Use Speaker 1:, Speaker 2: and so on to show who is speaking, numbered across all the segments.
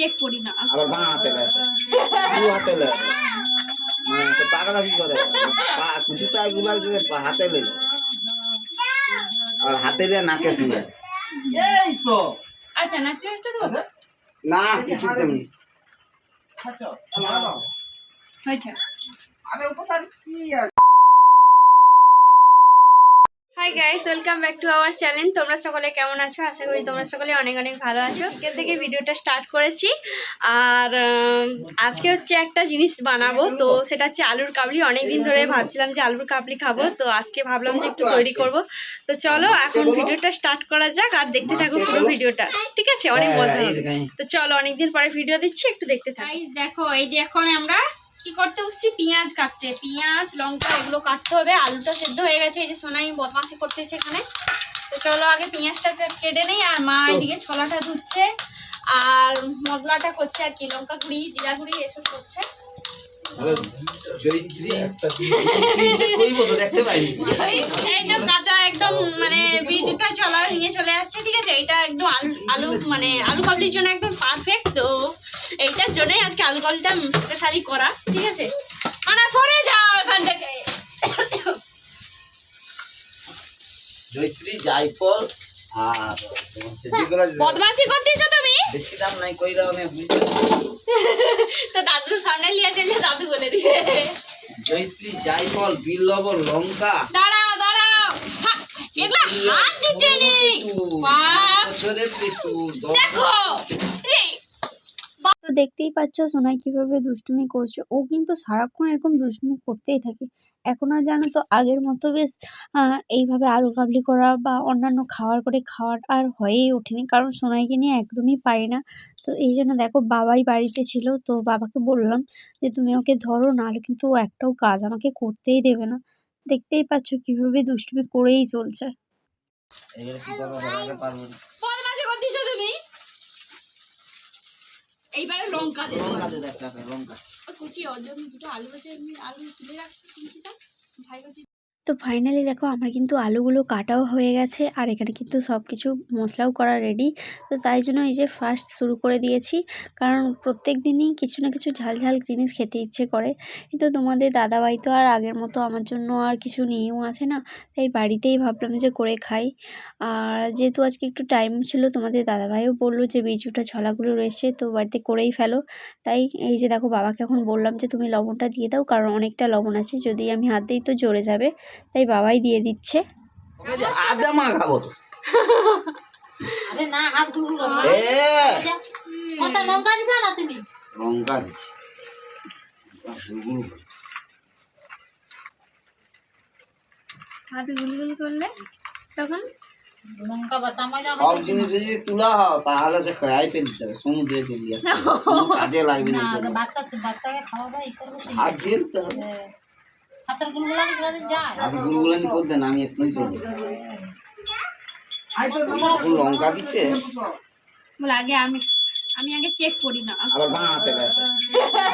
Speaker 1: Check করি না।
Speaker 2: আবার বাঁ হাতে লাগে দু হাতে লাগে মানে সে পাগলা কি করে? পা জুতা গুলা যে হাতে লেগে আর হাতে দিয়ে নাকে শুনে।
Speaker 3: এই তো।
Speaker 1: আচ্ছা ন্যাচারালটা দেবো?
Speaker 2: না কিছু তেমনি
Speaker 3: আচ্ছা।
Speaker 1: হয়েছে।
Speaker 3: আরে উপসার কি আছে?
Speaker 1: Hi guys welcome back to our channel তোমরা সকলে কেমন আছো? আশা করি তোমরা সকলে অনেক অনেক ভালো আছো। বিকেল থেকে ভিডিওটা স্টার্ট করেছি। আর আজকে হচ্ছে একটা জিনিস বানাবো। তো সেটা হচ্ছে আলুর কাবলি। অনেক দিন ধরে ভাবছিলাম যে আলুর কাবলি খাব। তো আজকে ভাবলাম যে একটু তৈরি করব। তো চলো এখন ভিডিওটা স্টার্ট করা যাক আর দেখতে থাকো পুরো ভিডিওটা। ঠিক আছে? অনেক মজা হবে। তো চলো অনেকদিন পরে ভিডিও দিচ্ছি একটু দেখতে থাকো। দেখো এই যে এখন আমরা কি করতে বসছি? পেঁয়াজ কাটতে। পেঁয়াজ লঙ্কা এগুলো কাটতে হবে। আলুটা সেদ্ধ হয়ে গেছে। এই যে সোনাই বদমাসি করতেছে এখানে। তো চলো আগে পেঁয়াজটা কেটে নেই আর মা এদিকে ছোলাটা ধুচ্ছে। আর মশলাটা করছে আর কি লঙ্কা গুঁড়ি জিরা গুঁড়ি এসব করছে।
Speaker 2: চরিত্রী কইব তো দেখতে পাইনি।
Speaker 1: এই তো কাঁচা একদম মানে বীজটা চলা নিয়ে চলে আসছে ঠিক আছে? এটা একদম আলু আলু মানে আলু কাবলির জন্য একদম পারফেক্ট তো এইটার জন্যই আজকে আলু কাবলিটা স্পেশালি করা ঠিক আছে? মানে সরে যাও এখান থেকে।
Speaker 2: জৈত্রী জায়ফল আর যেগুলো
Speaker 1: বদমাসি করতেছো তুমি?
Speaker 2: বেশি দাম নাই কইরা অনেক বুঝতে
Speaker 1: তো দাদু সামনে লিয়ে চলে দাদু বলে দিবে।
Speaker 2: জৈত্রী জায়ফল বিল লবণ লঙ্কা।
Speaker 1: দাঁড়াও দাঁড়াও। এগুলা হাত দিতে নেই।
Speaker 2: বছরের
Speaker 1: দেখো
Speaker 4: তো দেখতেই পাচ্ছ সোনাই কীভাবে দুষ্টুমি করছে। ও কিন্তু সারাক্ষণ এরকম দুষ্টুমি করতেই থাকে। এখন আর জানো তো, আগের মতো বেশ এইভাবে আলু কাবলি করা বা অন্যান্য খাবার করে খাওয়ার আর হয়েই ওঠেনি। কারণ সোনাইকে নিয়ে একদমই পারি না। তো এই জন্য দেখো, বাবাই বাড়িতে ছিল। তো বাবাকে বললাম যে, তুমি ওকে ধরো না আর কিন্তু ও একটাও কাজ আমাকে করতেই দেবে না। দেখতেই পাচ্ছ কীভাবে দুষ্টুমি করেই চলছে
Speaker 2: এগুলো কি করব বলাতে পারব না
Speaker 1: বদমাসি করতেছো তুমি এইবারে লঙ্কা দে
Speaker 2: লঙ্কা দে দেখ লঙ্কা।
Speaker 1: কুচি ওর দুটো আলু আছে এমনি আলু তুলে রাখছি কুচিটা ভাই কুচি
Speaker 4: তো ফাইনালি দেখো আমার কিন্তু আলুগুলো কাটাও হয়ে গেছে, আর এখানে কিন্তু সব কিছু মশলাও করা রেডি তো তাই জন্য এই যে ফার্স্ট শুরু করে দিয়েছি, কারণ প্রত্যেক দিনই কিছু না কিছু ঝাল ঝাল জিনিস খেতে ইচ্ছে করে, কিন্তু তোমাদের দাদাভাই তো আর আগের মতো আমার জন্য আর কিছু নিয়েও আসে না, তাই বাড়িতেই ভাবলাম যে করে খাই, আর যেহেতু আজকে একটু টাইম ছিল, তোমাদের দাদাভাইও বলল যে বিজুটা ছলাগুলো রয়েছে, তো বাড়িতে করেই ফেলো, তাই এই যে দেখো বাবাকে এখন বললাম যে তুমি লবণটা দিয়ে দাও, কারণ অনেকটা লবণ আছে, যদি আমি হাত দিই তো জোরে যাবে তাই বাবাই দিয়ে দিচ্ছে।
Speaker 2: ওকে যে আদা মা খাব তো।
Speaker 5: আরে না হাত
Speaker 2: গুলগুল
Speaker 1: করলে তখন?
Speaker 2: সব জিনিস যদি তুলা তাহলে সে ফেল দিতে হবে সমুদ্রে ফেল দিয়ে কাজে লাগবে না হাত ফেলতে হবে।
Speaker 5: হাতের যায়?
Speaker 2: হাত গুলগুলানি করতে না? আমি এক্ষুনি চলে এখন লঙ্কা দিচ্ছে।
Speaker 1: বলে আগে আমি আমি আগে চেক করি না।
Speaker 2: আবার বাঁ হাতে লাগে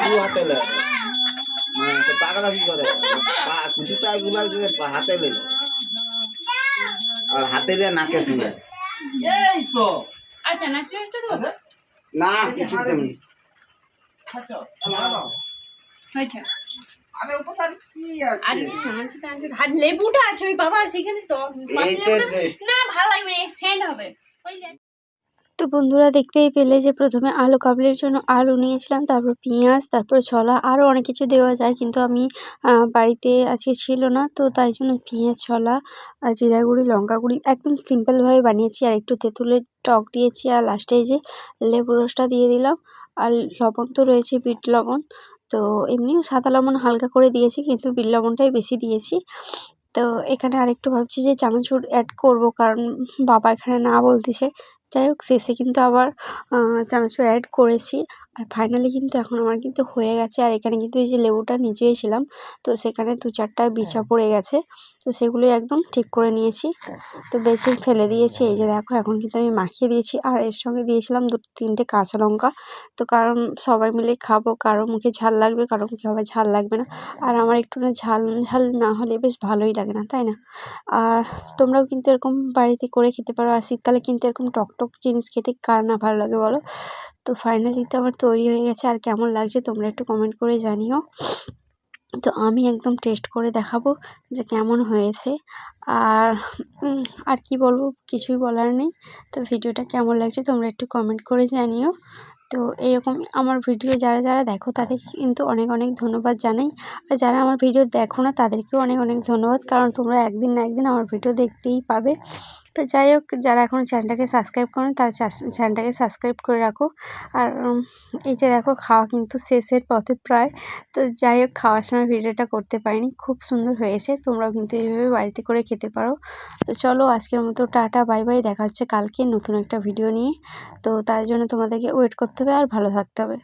Speaker 2: দু হাতে লাগে মানে সে পাগলা কি করে? পা জুতা গুলা যে হাতে লেগে আর হাতে দিয়ে নাকে শুনে।
Speaker 3: এই তো।
Speaker 1: আচ্ছা
Speaker 2: না কিছু তেমনি
Speaker 3: আচ্ছা
Speaker 1: হয়েছে।
Speaker 3: আরে উপসার কি
Speaker 1: আর
Speaker 3: আছে
Speaker 1: একটু সামান সাথে আছে আর লেবুটা আছে ওই বাবা সেখানে টক
Speaker 2: এই
Speaker 1: পাতলা
Speaker 2: যে
Speaker 1: লেবুটা- না ভালো লাগবে না হবে।
Speaker 4: তো বন্ধুরা দেখতেই পেলে যে প্রথমে আলু কাবলির জন্য আলু নিয়েছিলাম তারপর পেঁয়াজ তারপর ছলা আরও অনেক কিছু দেওয়া যায় কিন্তু আমি বাড়িতে আজকে ছিল না তো তাই জন্য পেঁয়াজ ছলা আর জিরা গুঁড়ি লঙ্কা গুঁড়ি একদম সিম্পলভাবে বানিয়েছি আর একটু তেঁতুলের টক দিয়েছি আর লাস্টে যে লেবু রসটা দিয়ে দিলাম আর লবণ তো রয়েছে বিট লবণ তো এমনিও সাদা লবণ হালকা করে দিয়েছি, কিন্তু বিল লবণটাই বেশি দিয়েছি। তো এখানে আরেকটু ভাবছি যে চানাচুর অ্যাড করব, কারণ বাবা এখানে না বলতেছে। যাই হোক, শেষে কিন্তু আবার চানাচুর অ্যাড করেছি। আর ফাইনালি কিন্তু এখন আমার কিন্তু হয়ে গেছে। আর এখানে কিন্তু এই যে লেবুটা নিচেইছিলাম তো সেখানে দু চারটা বিছা পড়ে গেছে তো সেগুলোই একদম ঠিক করে নিয়েছি। তো বেশি ফেলে দিয়েছি এই যে দেখো এখন কিন্তু আমি মাখিয়ে দিয়েছি। আর এর সঙ্গে দিয়েছিলাম দু তিনটে কাঁচা লঙ্কা তো কারণ সবাই মিলে খাব কারও মুখে ঝাল লাগবে কারও মুখে আবার ঝাল লাগবে না। আর আমার একটু না ঝাল ঝাল না হলে বেশ ভালোই লাগে না তাই না? আর তোমরাও কিন্তু এরকম বাড়িতে করে খেতে পারো। আর শীতকালে কিন্তু এরকম টক টক জিনিস খেতে কার না ভালো লাগে বলো? তো ফাইনালি তো আমার তৈরি হয়ে গেছে। আর কেমন লাগছে তোমরা একটু কমেন্ট করে জানিও। তো আমি একদম টেস্ট করে দেখাবো যে কেমন হয়েছে। আর আর কি বলব, কিছুই বলার নেই। তো ভিডিওটা কেমন লাগছে তোমরা একটু কমেন্ট করে জানিও। তো এরকম আমার ভিডিও যারা যারা দেখো তাদের কিন্তু অনেক অনেক ধন্যবাদ জানাই। আর যারা আমার ভিডিও দেখো না তাদেরকেও অনেক অনেক ধন্যবাদ। কারণ তোমরা একদিন না একদিন আমার ভিডিও দেখতেই পাবে। তো যাই হোক, যারা এখনও চ্যানেলটাকে সাবস্ক্রাইব করেন, তারা চ্যানেলটাকে সাবস্ক্রাইব করে রাখো। আর এই যে দেখো, খাওয়া কিন্তু শেষের পথে প্রায়। তো যাই হোক, খাওয়ার সময় ভিডিওটা করতে পারিনি, খুব সুন্দর হয়েছে। তোমরাও কিন্তু এইভাবে বাড়িতে করে খেতে পারো। তো চলো, আজকের মতো টাটা, বাই বাই। দেখা হচ্ছে কালকে নতুন একটা ভিডিও নিয়ে। তো তার জন্য তোমাদেরকে ওয়েট করতে হবে আর ভালো থাকতে হবে।